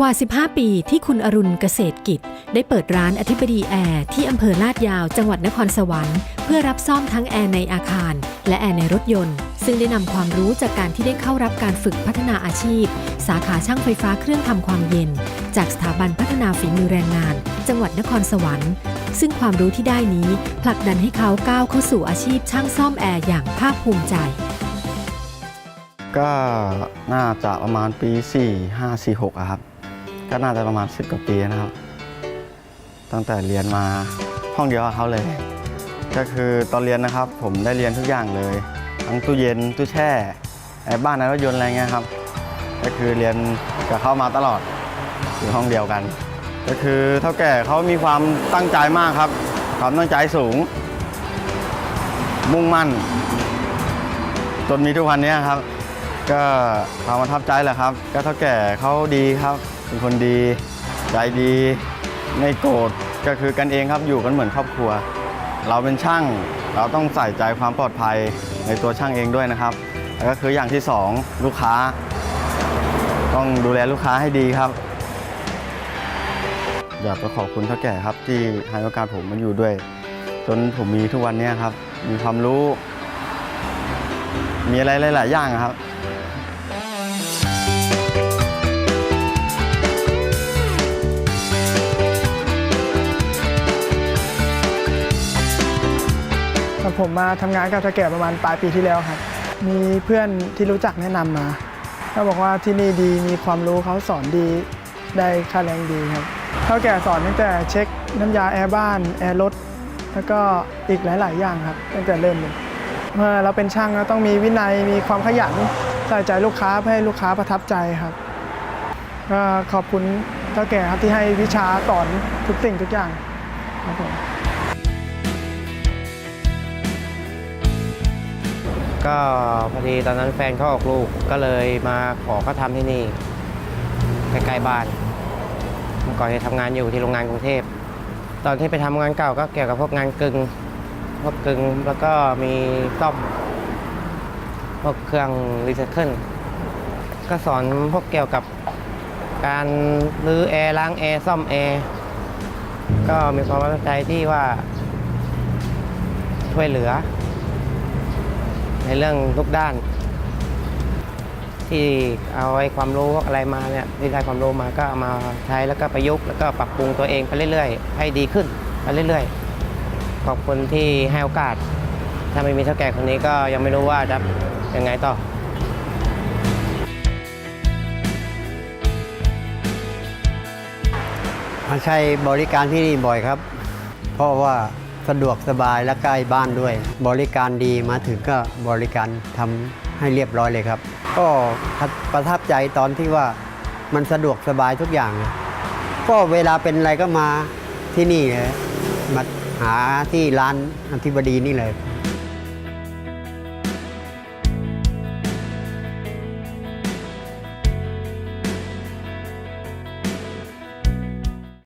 กว่า 15 ปีที่คุณอรุณเกษตรกิจ ได้เปิดร้านอธิบดีแอร์ที่อำเภอลาดยาวจังหวัดนครสวรรค์เพื่อรับซ่อมทั้งแอร์ในอาคาร และแอร์ในรถยนต์ ซึ่งได้นำความรู้จากการที่ได้เข้ารับการฝึกพัฒนาอาชีพ สาขาช่างไฟฟ้าเครื่องทำความเย็น จากสถาบันพัฒนาฝีมือแรงงาน จังหวัดนครสวรรค์ ซึ่งความรู้ที่ได้นี้ผลักดันให้เขาก้าวเข้าสู่อาชีพช่างซ่อมแอร์อย่างภาคภูมิใจก็น่าจะประมาณปี 4 5 4 6อะครับ ก็น่าจะประมาณ10กว่าปีนะครับ ตั้งแต่เรียนมาห้องเดียวกับเขาเลย ก็คือตอนเรียนนะครับ ผมได้เรียนทุกอย่างเลย ทั้งตู้เย็นตู้แช่บ้านในรถยนต์อะไรเงี้ยครับ ก็คือเรียนกับเขามาตลอดอยู่ห้องเดียวกัน ก็คือเท่าแก่เขามีความตั้งใจมากครับ ความตั้งใจสูง มุ่งมั่น จนมีทุกวันนี้ครับ ก็ความประทับใจแหละครับ ก็เท่าแก่เขาดีครับ เป็นคนดีใจดีไม่โกรธก็คือกันเองครับอยู่กันเหมือนครอบครัว เราเป็นช่างเราต้องใส่ใจความปลอดภัยในตัวช่างเองด้วยนะครับแล้วก็คืออย่างที่สองลูกค้า ต้องดูแลลูกค้าให้ดีครับ อยากจะขอบคุณเท่าแก่ครับ ที่ให้โอกาสผมมาอยู่ด้วย จนผมมีทุกวันนี้ครับ มีความรู้ มีอะไรหลาย ๆ อย่างครับ ผมมาทำงานกับเท่าแก่ประมาณปลายปีที่แล้วครับ มีเพื่อนที่รู้จักแนะนำมาเขาบอกว่าที่นี่ดีมีความรู้เขาสอนดีได้ค่าแรงดีครับเท่าแก่สอนตั้งแต่เช็คน้ำยาแอร์บ้านแอร์รถแล้วก็อีกหลาย ๆ อย่างครับ ตั้งแต่เริ่มเลยเมื่อเราเป็นช่างเราต้องมีวินัยมีความขยันใส่ใจลูกค้าเพื่อให้ลูกค้าประทับใจครับก็ขอบคุณเท่าแก่ครับที่ให้วิชาสอนทุกสิ่งทุกอย่างครับผม ก็พอดีตอนนั้นแฟนเขาออกลูกก็เลยมาขอเขาทำที่นี่ใกล้ๆบ้านเมื่อก่อนจะทำงานอยู่ที่โรงงานกรุงเทพ ตอนที่ไปทำงานเก่าก็เกี่ยวกับพวกงานกึ่งพวกกึ่งแล้วก็มีซ่อมพวกเครื่องรีไซเคิลก็สอนพวกเกี่ยวกับการรื้อแอร์ล้างแอร์ซ่อมแอร์ก็มีความประทับใจที่ว่าช่วยเหลือ เรื่องทุกด้าน ที่เอาไอ้ความรู้อะไรมาเนี่ยที่ได้ความรู้มาก็เอามาใช้แล้วก็ประยุกต์แล้วก็ปรับปรุงตัวเองไปเรื่อยๆ ให้ดีขึ้นไปเรื่อยๆ ขอบคุณที่ให้โอกาส ถ้าไม่มีเท่าแก่คนนี้ก็ยังไม่รู้ว่าจะยังไงต่อมาใช้บริการที่นี่บ่อยครับ เพราะว่า สะดวกสบายและใกล้บ้านด้วย บริการดีมาถึงก็บริการทำให้เรียบร้อยเลยครับ ก็ประทับใจตอนที่ว่ามันสะดวกสบายทุกอย่าง ก็เวลาเป็นอะไรก็มาที่นี่เลยมาหาที่ร้านอธิบดีนี่เลย